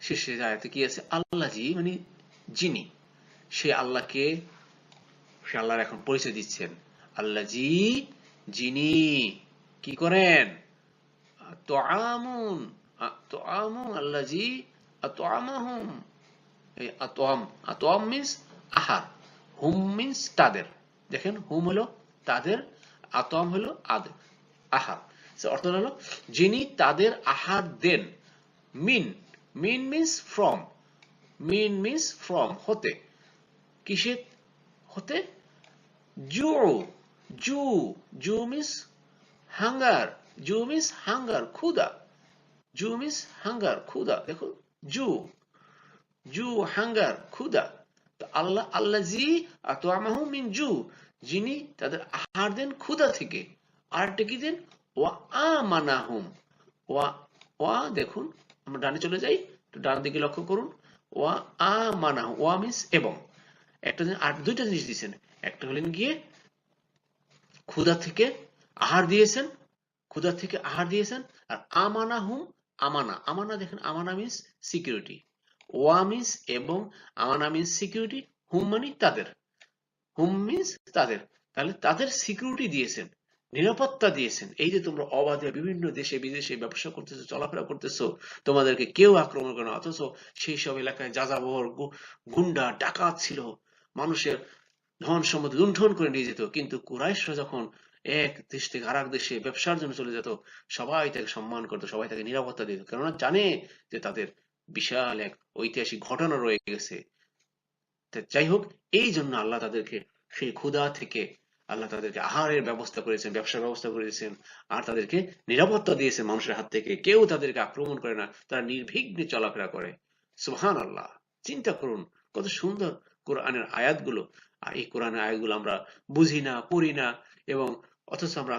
শেষে আয়াতে কি আছে? আল্লাহ জি মানে যিনি। সে আল্লাহকে, সে আল্লাহর এখন পরিচয় দিচ্ছেন। আল্লাহ জি, যিনি। কি করেন? তোয়ামুন তোয়ামুন আল্লাহ জি তোয়ামাহুম এই আতোয়াম আতোয়াম মিন্স আহার হুম মিন্স তাদের। দেখেন, হুম হলো তাদের আতোয়াম হলো আদের আহার অর্থ হলো যিনি তাদের আহার দেন। Mean mean means from mean means from হতে। কিসে হতে? Zoo zoo zoo means hunger. Zoo means hunger, ক্ষুদা। জু মিন্স হাঙ্গার, ক্ষুদা। দেখো জু জু হাঙ্গার, ক্ষুদা। আল্লাহ আল্লাহ জি আতোয়ামাহু মিন জু যিনি তাদের আহার দেন ক্ষুদা থেকে। আর কি দেন? ওয়া আমানাহুম ওয়া ওয়া, দেখুন, আমরা ডানে চলে যাই, তো ডান দিকে লক্ষ্য করুন, ওয়া আমানাহু ওয়া মিন্স এবং। একটা আর দুইটা জিনিস দিয়েছেন। একটা হলেন গিয়ে ক্ষুদা থেকে আহার দিয়েছেন ক্ষুদা থেকে আহার দিয়েছেন, আর আমানা হুম, আমানা। আমানা, দেখেন, আমানা মিন্স সিকিউরিটি ওয়া মিন্স এবং, আমানা মিন্স সিকিউরিটি হুম মানে তাদের। হুম মিন্স তাদের। তাহলে তাদের সিকিউরিটি দিয়েছেন। নিরাপত্তা দিয়েছেন। এই যে তোমরা অবাধে বিভিন্ন দেশে, বিদেশে ব্যবসা করতেছো, চলাফেরা করতেছো, তোমাদেরকে কেউ আক্রমণ করে না, অথচ সেই সব এলাকায় যাযাবর গুন্ডা, ডাকাত ছিল। মানুষের ধন সম্পদ লুণ্ঠন করে নিয়ে যেত। কিন্তু কুরাইশরা যখন এক দেশ থেকে আর দেশে ব্যবসার জন্য চলে যেত, সবাই তাকে সম্মান করতো, সবাই তাকে নিরাপত্তা দিত। কেননা জানে যে তাদের বিশাল এক ঐতিহাসিক ঘটনা রয়ে গেছে। যাই হোক, এই জন্য আল্লাহ তাদেরকে সেই ক্ষুধা থেকে আল্লাহ তাদেরকে আহারের ব্যবস্থা করেছেন, ব্যবসার ব্যবস্থা করেছেন, আর তাদেরকে নিরাপত্তা দিয়েছেন মানুষের হাত থেকে। কেউ তাদেরকে আক্রমণ করে না, তারা নির্বিঘ্নে চলাফেরা করে। সুহান আল্লাহ চিন্তা করুন, কত সুন্দর কোরআনের আয়াতগুলো। আর এই কোরআনের আয়াতগুলো আমরা বুঝি না, পড়ি না, এবং অথচ আমরা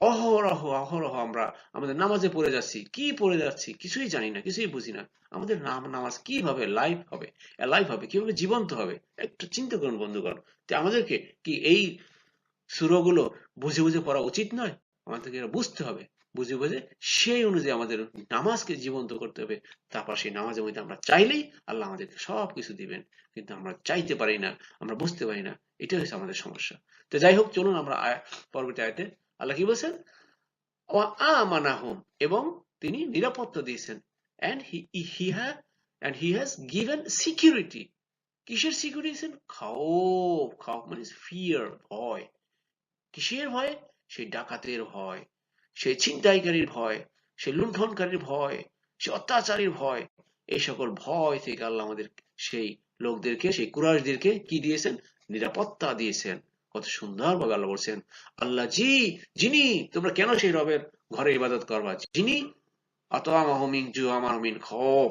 অহরহ অহরহ আমরা আমাদের নামাজে পড়ে যাচ্ছি। কি পড়ে যাচ্ছি? কিছুই জানি না, কিছুই বুঝি না। আমাদের নাম, নামাজ কীভাবে লাইভ হবে? লাইভ হবে, কীভাবে জীবন্ত হবে? একটু চিন্তা করুন বন্ধুগণ। আমাদেরকে কি এই সুরগুলো বুঝে বুঝে পড়া উচিত নয়। আমাদেরকে বুঝতে হবে। বুঝে বুঝে সেই অনুযায়ী আমাদের নামাজকে জীবন্ত করতে হবে। তারপর সেই নামাজের মধ্যে আমরা চাইলেই আল্লাহ আমাদেরকে সব কিছু দিবেন, কিন্তু আমরা চাইতে পারি না, আমরা বুঝতে পারি না। এটা হচ্ছে আমাদের সমস্যা। তো যাই হোক, চলুন আমরা পরবর্তী আয়তে আল্লাহ কি বলছেন? আমানাহুম, এবং তিনি নিরাপত্তা দিয়েছেন। He he had and he has given security কিসের সিকিউরিটি খাও খাও মানে ফিয়ার ভয়। কিসের ভয়? সেই ডাকাতের ভয় সেই ছিনতাইকারীর ভয় সেই লুণ্ঠনকারীর ভয়, সে অত্যাচারীর ভয়। এই সকল ভয় থেকে আল্লাহ আমাদের সেই লোকদেরকে, সেই কুরাশদেরকে কি দিয়েছেন? নিরাপত্তা দিয়েছেন। কত সুন্দর ভাবে আল্লাহ বলছেন, আল্লাহ জি, যিনি, তোমরা কেন সেই রবের ঘরে ইবাদত করবা? যিনি অত আমাহমিন জু আমার মিন খব